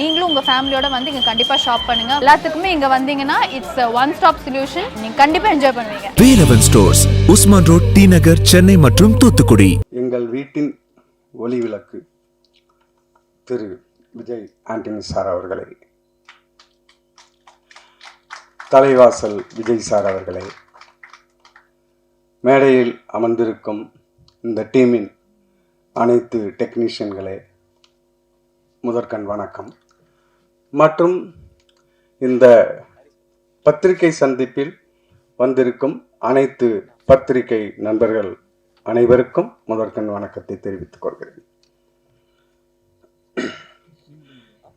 நீங்களும் உங்கள் ஃபேமிலியோட வந்து இங்கே கண்டிப்பாக ஷாப் பண்ணுங்க. எல்லாத்துக்குமே இங்கே வந்தீங்கன்னா இட்ஸ் ஒன் ஸ்டாப் சொல்யூஷன் நீங்கள் கண்டிப்பாக என்ஜாய் பண்ணுவீங்க. Velavan stores Usman road T Nagar Chennai மற்றும் தூத்துக்குடி. எங்கள் வீட்டின் ஒளி விளக்கு திரு விஜய் ஆண்டனி சார் அவர்களை. தலைவாசல் விஜய் சார் அவர்களே. மேடையில் அமர்ந்திருக்கும் இந்த டீமின் அனைத்து டெக்னீஷியன்களே முதற்கண் வணக்கம். மற்றும் இந்த பத்திரிகை சந்திப்பில் வந்திருக்கும் அனைத்து பத்திரிகை நண்பர்கள் அனைவருக்கும் முதற்கண் வணக்கத்தை தெரிவித்துக் கொள்கிறேன்.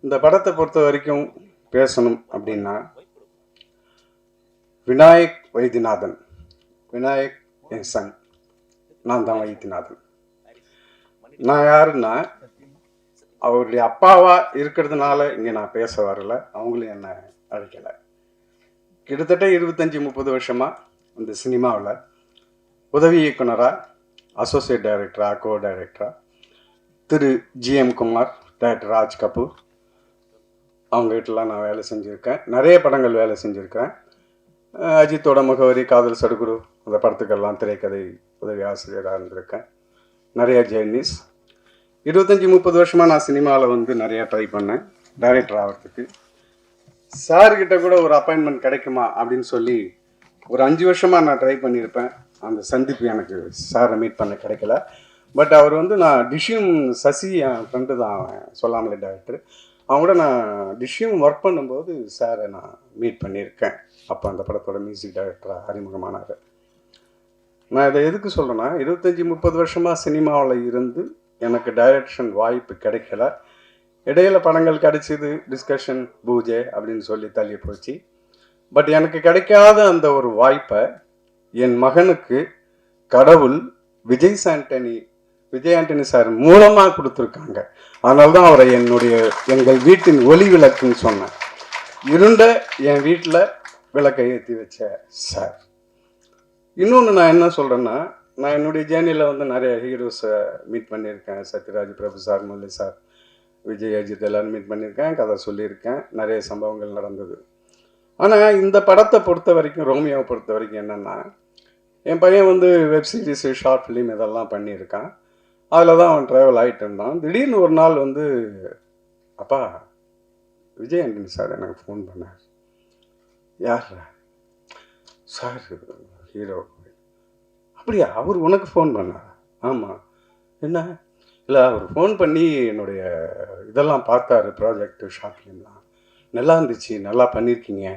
இந்த படத்தை பொறுத்த வரைக்கும் பேசணும் அப்படின்னா விநாயக் வைத்தியநாதன் விநாயக் என் சன் நான் தான் வைத்தியநாதன். நான் யாருன்னா அவருடைய அப்பாவா இருக்கிறதுனால இங்கே நான் பேச வரல. அவங்களும் என்னை அழைக்கலை. கிட்டத்தட்ட இருபத்தஞ்சி முப்பது வருஷமா இந்த சினிமாவில் உதவி இயக்குனராக அசோசியேட் டைரக்டரா கோ டைரக்டரா திரு ஜிஎம் குமார் டைரக்டர் ராஜ் கபூர். அவங்க நான் வேலை செஞ்சுருக்கேன். நிறைய படங்கள் வேலை செஞ்சுருக்கேன் அஜித்தோட முகவரி காதல் சடுகுடு அந்த படத்துக்கெல்லாம் திரைக்கதை உதவி ஆசிரியராக இருந்திருக்கேன். நிறைய ஜேர்னிஸ் இருபத்தஞ்சி முப்பது வருஷமாக நான் சினிமாவில் வந்து நிறையா ட்ரை பண்ணேன். டைரக்டர் ஆகிறதுக்கு சார்கிட்ட கூட ஒரு அப்பாயின்மெண்ட் கிடைக்குமா அப்படின்னு சொல்லி ஒரு அஞ்சு வருஷமாக நான் ட்ரை பண்ணியிருப்பேன். அந்த சந்திப்பு எனக்கு சாரை மீட் பண்ண கிடைக்கல. பட் அவர் வந்து நான் டிஷ்யூம் சசி என் ஃப்ரெண்டு தான் அவன் சொல்லாமலே டேரக்டர் அவங்க கூட நான் டிஷ்யூம் ஒர்க் பண்ணும்போது சாரை நான் மீட் பண்ணியிருக்கேன். அப்போ அந்த படத்தோட மியூசிக் டைரக்டராக அறிமுகமானார். நான் இதை எதுக்கு சொல்கிறேன்னா இருபத்தஞ்சி முப்பது வருஷமாக சினிமாவில் இருந்து எனக்கு டைரக்ஷன் வாய்ப்பு கிடைக்கல. இடையில படங்கள் கிடைச்சிது டிஸ்கஷன் பூஜை அப்படின்னு சொல்லி தள்ளி போச்சு. பட் எனக்கு கிடைக்காத அந்த ஒரு வாய்ப்பை என் மகனுக்கு கடவுள் விஜய் சாண்டனி விஜய் ஆண்டனி சார் மூலமாக கொடுத்துருக்காங்க. அதனால தான் அவரை என்னுடைய எங்கள் வீட்டின் ஒளி விளக்குன்னு சொன்னேன். இருண்ட என் வீட்டில் விளக்கை ஏற்றி வச்ச சார். இன்னொன்று நான் என்ன சொல்கிறேன்னா நான் என்னுடைய ஜேர்னியில் வந்து நிறைய ஹீரோஸை மீட் பண்ணியிருக்கேன். சத்யராஜ் பிரபு சார் முரளி சார் விஜய் அஜித் எல்லாரும் மீட் பண்ணியிருக்கேன். கதை சொல்லியிருக்கேன். நிறைய சம்பவங்கள் நடந்தது. ஆனால் இந்த படத்தை பொறுத்த வரைக்கும் ரோமியோவை பொறுத்த வரைக்கும் என்னென்னா என் பையன் வந்து வெப் சீரிஸு ஷார்ட் ஃபிலிம் இதெல்லாம் பண்ணியிருக்கான். அதில் தான் அவன் ட்ராவல் ஆகிட்டு இருந்தான். திடீர்னு ஒரு நாள் வந்து அப்பா விஜய் ஆண்டனி சார் எனக்கு ஃபோன் பண்ணார். யார் சார் ஹீரோ அப்படியா? அவர் உனக்கு ஃபோன் பண்ணார் ஆமாம் என்ன? இல்லை அவர் ஃபோன் பண்ணி என்னுடைய இதெல்லாம் பார்த்தாரு ப்ராஜெக்ட் ஷார்ட் நல்லா இருந்துச்சு நல்லா பண்ணியிருக்கீங்க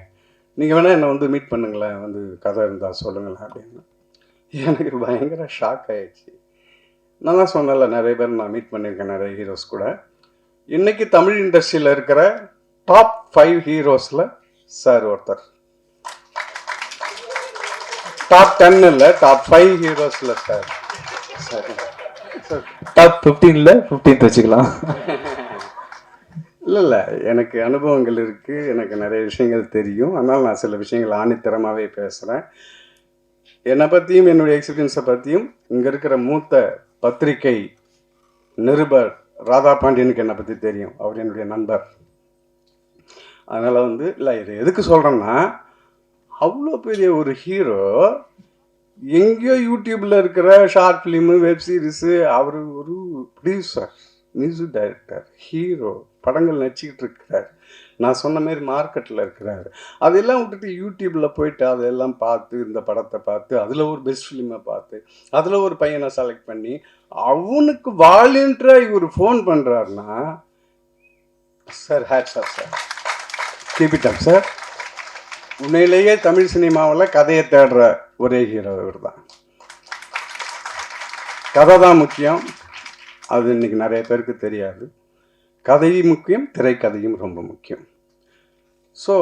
நீங்கள் வேணால் என்னை வந்து மீட் பண்ணுங்களேன் வந்து கதை இருந்தால் சொல்லுங்களேன் அப்படின்னு. எனக்கு பயங்கர ஷாக் ஆயிடுச்சு. நான் தான் சொன்னல நிறைய பேர் நான் மீட் பண்ணியிருக்கேன் நிறைய ஹீரோஸ் கூட. இன்றைக்கி தமிழ் இண்டஸ்ட்ரியில் இருக்கிற டாப் ஃபைவ் ஹீரோஸில் சார் ஒருத்தர். டாப் டென் இல்லை டாப் ஃபைவ் ஹீரோஸில் சார் டாப் ஃபிஃப்டீனில் ஃபிஃப்டீன்த் வச்சுக்கலாம். இல்லை இல்லை. எனக்கு அனுபவங்கள் இருக்குது எனக்கு நிறைய விஷயங்கள் தெரியும். அதனால் நான் சில விஷயங்கள் ஆணித்தரமாகவே பேசுகிறேன் என்னை பற்றியும் என்னுடைய எக்ஸ்பீரியன்ஸை பற்றியும் இங்கே இருக்கிற மூத்த பத்திரிகை நிருபர் ராதா பாண்டியனுக்கு என்னை பற்றி தெரியும். அவர் என்னுடைய நண்பர். அதனால் வந்து இல்லை இது எதுக்கு சொல்கிறேன்னா அவ்வளோ பெரிய ஒரு ஹீரோ எங்கேயோ யூடியூப்பில் இருக்கிற ஷார்ட் ஃபிலிமு வெப் சீரிஸு அவர் ஒரு ப்ரொடியூசர் மியூசிக் டைரக்டர் ஹீரோ படங்கள் நடிச்சுக்கிட்டு இருக்கிறார். நான் சொன்ன மாதிரி மார்க்கெட்டில் இருக்கிறாரு. அதெல்லாம் விட்டுட்டு யூடியூப்பில் போயிட்டு அதெல்லாம் பார்த்து இந்த படத்தை பார்த்து அதில் ஒரு பெஸ்ட் ஃபிலிமை பார்த்து அதில் ஒரு பையனை செலக்ட் பண்ணி அவனுக்கு வாலண்டியராக இவர் ஃபோன் பண்ணுறாருன்னா sir hats off sir keep it up sir உண்மையிலேயே தமிழ் சினிமாவில் கதையை தேடுற ஒரே ஹீரோ இவர் தான் கதை தான் முக்கியம். அது இன்னைக்கு நிறைய பேருக்கு தெரியாது. கதையும் முக்கியம் திரைக்கதையும் ரொம்ப முக்கியம். ஸோ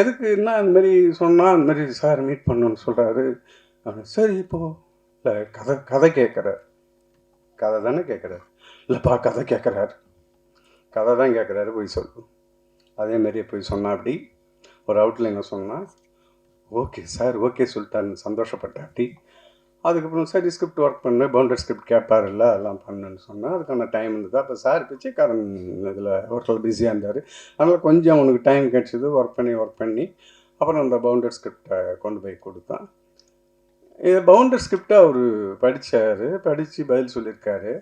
எதுக்கு என்ன அந்த மாதிரி சொன்னால் அந்த மாதிரி சார் மீட் பண்ணணும்னு சொல்கிறாரு சரி இப்போ இல்லை கதை கதை கேட்குறாரு கதை தானே கேட்குறாரு இல்லைப்பா கதை கேட்குறாரு கதை தான் கேட்குறாரு போய் சொல்லு. அதே மாதிரியே போய் சொன்னா அப்படி ஒரு அவுட்லைனை சொன்னால் ஓகே சார் ஓகே சொல்லிட்டான்னு சந்தோஷப்பட்டாட்டி அதுக்கப்புறம் சரி ஸ்கிரிப்ட் ஒர்க் பண்ணு பவுண்டர் ஸ்கிரிப்ட் கேட்பாருல்ல அதெல்லாம் பண்ணுன்னு சொன்னேன் அதுக்கான டைம் இருந்தது. அப்போ சார் பிச்சைக்காரன் இதில் ஒர்க்கில் பிஸியாக இருந்தார். அதனால் கொஞ்சம் அவனுக்கு டைம் கிடச்சிது ஒர்க் பண்ணி ஒர்க் பண்ணி. அப்புறம் அந்த பவுண்டர் ஸ்கிரிப்டை கொண்டு போய் கொடுத்தான். இது பவுண்டர் ஸ்கிரிப்டை அவர் படித்தார் படித்து பதில் சொல்லியிருக்காரு.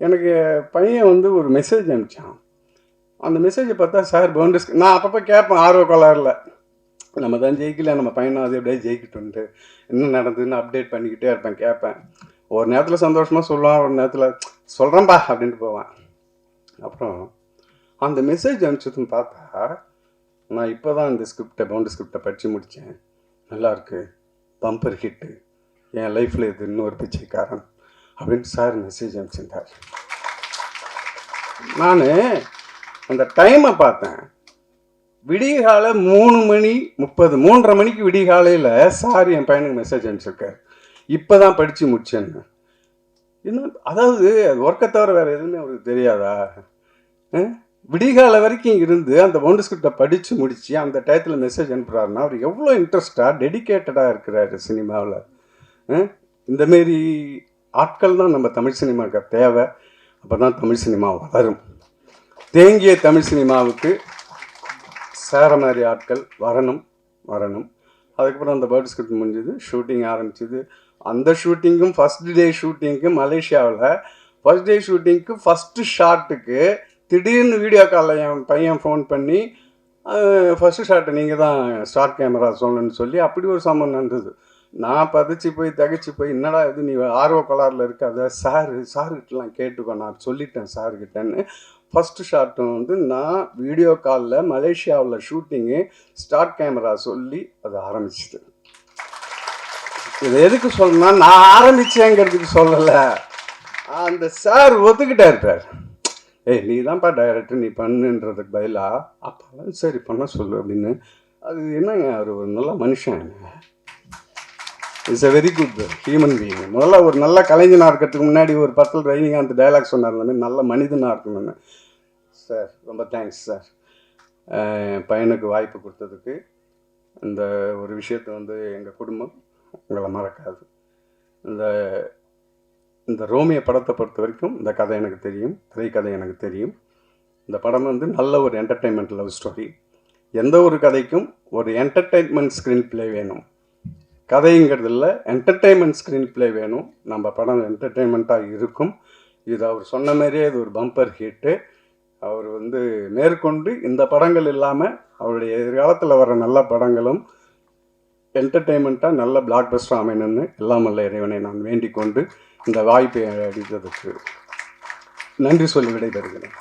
எனக்கு பையன் வந்து ஒரு மெசேஜ் அனுப்பிச்சான். அந்த மெசேஜை பார்த்தா சார் பவுண்டரிஸ் நான் அப்பப்போ கேட்பேன் ஆர்வ கோளாறுல. நம்ம தான் ஜெயிக்கல நம்ம பையனும் அது அப்படியே ஜெயிக்கிட்டுன்ட்டு என்ன நடந்ததுன்னு அப்டேட் பண்ணிக்கிட்டே இருப்பேன் கேட்பேன். ஒரு நேரத்தில் சந்தோஷமாக சொல்லுவான் ஒரு நேரத்தில் சொல்கிறேன்பா அப்படின்ட்டு போவேன். அப்புறம் அந்த மெசேஜ் அனுப்பிச்சதுன்னு பார்த்தா நான் இப்போ தான் இந்த ஸ்கிரிப்டை பவுண்டரி ஸ்கிரிப்டை படித்து முடித்தேன் நல்லாயிருக்கு பம்பர் ஹிட்டு என் லைஃப்பில் இது இன்னொரு பிச்சைக்காரன். அப்படின்ட்டு சார் மெசேஜ் அனுப்பிச்சிருந்தார். நான் அந்த டைமை பார்த்தேன். விடிகால மூணு மணி முப்பது மூன்றரை மணிக்கு விடிகாலையில் சார் என் பையனுக்கு மெசேஜ் அனுப்பிச்சிருக்காரு. இப்போ தான் படித்து முடிச்சேன்னு. இன்னும் அதாவது ஒர்க்கை தவிர வேறு எதுவுமே அவருக்கு தெரியாதா? விடிகால வரைக்கும் இருந்து அந்த பவுண்டர் ஸ்கிரிப்டை படித்து முடித்து அந்த டயத்தில் மெசேஜ் அனுப்புகிறாருன்னா அவர் எவ்வளோ இன்ட்ரெஸ்டாக டெடிக்கேட்டடாக இருக்கிறாரு சினிமாவில். இந்தமாரி ஆட்கள் தான் நம்ம தமிழ் சினிமாவுக்கு தேவை. அப்போ தான் தமிழ் சினிமா வளரும். தேங்கிய தமிழ் சினிமாவுக்கு சேர மாதிரி ஆட்கள் வரணும் வரணும். அதுக்கப்புறம் அந்த பேர்ட் ஸ்கிரிப்ட் முடிஞ்சது ஷூட்டிங் ஆரம்பிச்சது. அந்த ஷூட்டிங்கும் ஃபஸ்ட் டே ஷூட்டிங்க்கு மலேசியாவில் ஃபஸ்ட் டே ஷூட்டிங்க்கு ஃபஸ்ட்டு ஷாட்டுக்கு திடீர்னு வீடியோ காலில் என் பையன் ஃபோன் பண்ணி ஃபஸ்ட்டு ஷாட்டை நீங்கள் தான் ஸ்டார்ட் கேமரா சொல்லணும்னு சொல்லி அப்படி ஒரு சம்பவம் நடந்தது. நான் பதிச்சு போய் தகச்சு போய் என்னடா இது நீ ஆர்வ கோளாறுல இருக்காத சார் சார்கிட்டலாம் கேட்டுக்கோ நான் சொல்லிட்டேன் சார்கிட்டன்னு ஃபஸ்ட்டு ஷாட்டும் வந்து நான் வீடியோ காலில் மலேசியாவில் ஷூட்டிங்கு ஸ்டார்ட் கேமரா சொல்லி அது ஆரம்பிச்சிது. இது எதுக்கு சொல்லணும்னா நான் ஆரம்பிச்சேங்கிறதுக்கு சொல்லலை. அந்த சார் ஒத்துக்கிட்டார் சார் ஏய் நீ தான்ப்பா டைரக்டர் நீ பண்ணுன்றதுக்கு பதிலாக அப்போல்லாம் சரி பண்ண சொல்லு அப்படின்னு. அது என்னங்க அவர் ஒரு நல்ல மனுஷன். It's a very good human being முதல்ல ஒரு நல்ல கலைஞனாக இருக்கிறதுக்கு முன்னாடி ஒரு பத்தில் ரஜினிகாந்த் டைலாக் சொன்னார் நல்ல மனிதனாக இருக்கணும்னு. சார். ரொம்ப தேங்க்ஸ் சார். என் பையனுக்கு வாய்ப்பு கொடுத்ததுக்கு இந்த ஒரு விஷயத்தை வந்து எங்கள் குடும்பம் உங்களை மறக்காது. இந்த இந்த ரோமிய படத்தை பொறுத்த வரைக்கும் இந்த கதை எனக்கு தெரியும். திரைக்கதை எனக்கு தெரியும். இந்த படம் வந்து நல்ல ஒரு என்டர்டெயின்மெண்ட் லவ் ஸ்டோரி எந்த ஒரு கதைக்கும் ஒரு என்டர்டெயின்மெண்ட் ஸ்க்ரீன் ப்ளே வேணும். கதைங்கிறது இல்லை என்டர்டெயின்மெண்ட் ஸ்க்ரீன் ப்ளே வேணும். நம்ம படம் என்டர்டெயின்மெண்ட்டாக இருக்கும். இது அவர் சொன்ன மாதிரியே இது ஒரு பம்பர் ஹிட்டு வந்து மேற்கொண்டு இந்த படங்கள் இல்லாமல் அவருடைய எதிர்காலத்தில் வர நல்ல படங்களும் என்டர்டெயின்மெண்ட்டாக நல்ல பிளாக் பஸ்டர் அமையணும்னு எல்லாம் இறைவனை நான் வேண்டிக் கொண்டு இந்த வாய்ப்பை அடித்ததுக்கு நன்றி சொல்லி விடைபெறுகிறேன்.